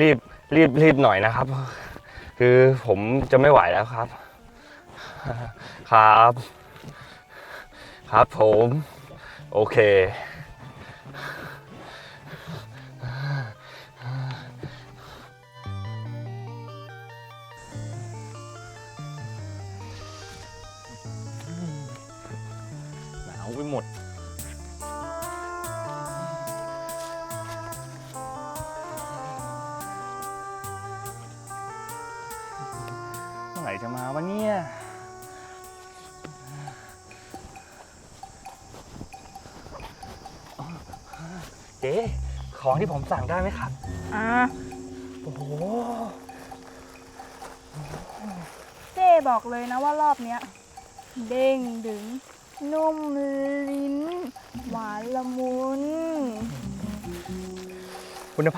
รีบรีบรีบหน่อยนะครับ คือผมจะไม่ไหวแล้วครับ ครับ ครับผม โอเคหนาวไปหมด ไหร่จะมาวะเนี่ย เจ๊ของที่ผมสั่งได้ไหมครับ อะโอ้โห เจ้บอกเลยนะว่ารอบเนี้ย เด้งดึง นุ่มลิ้น หวานละมุน